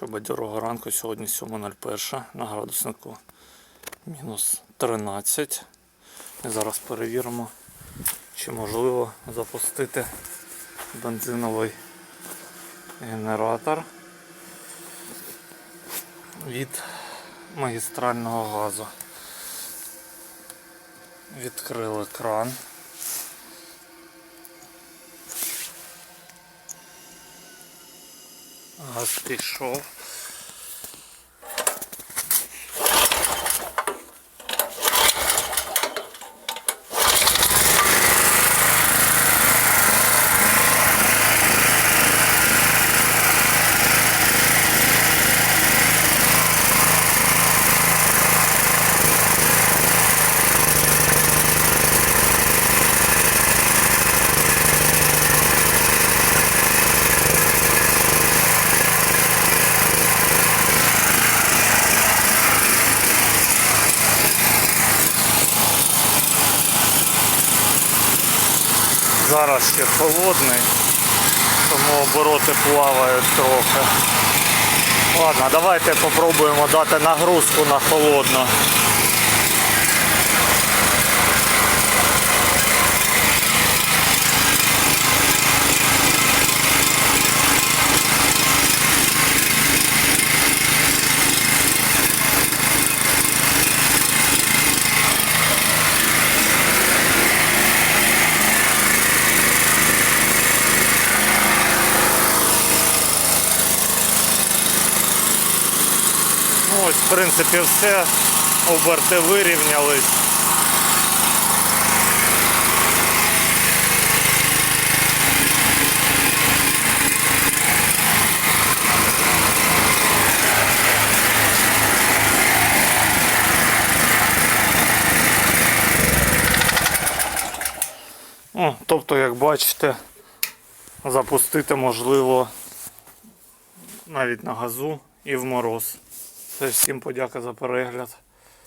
що бадьорого ранку сьогодні 7.01 на градуснику мінус 13. І зараз перевіримо, чи можливо запустити бензиновий генератор від магістрального газу. Відкрили кран. Газ пішов. Зараз ще холодний, тому обороти плавають трохи. Ладно, давайте попробуємо дати нагрузку на холодно. Ну, ось, в принципі, все. Оберти вирівнялись. О, тобто, як бачите, запустити можливо навіть на газу і в мороз. Це всім подяка за перегляд.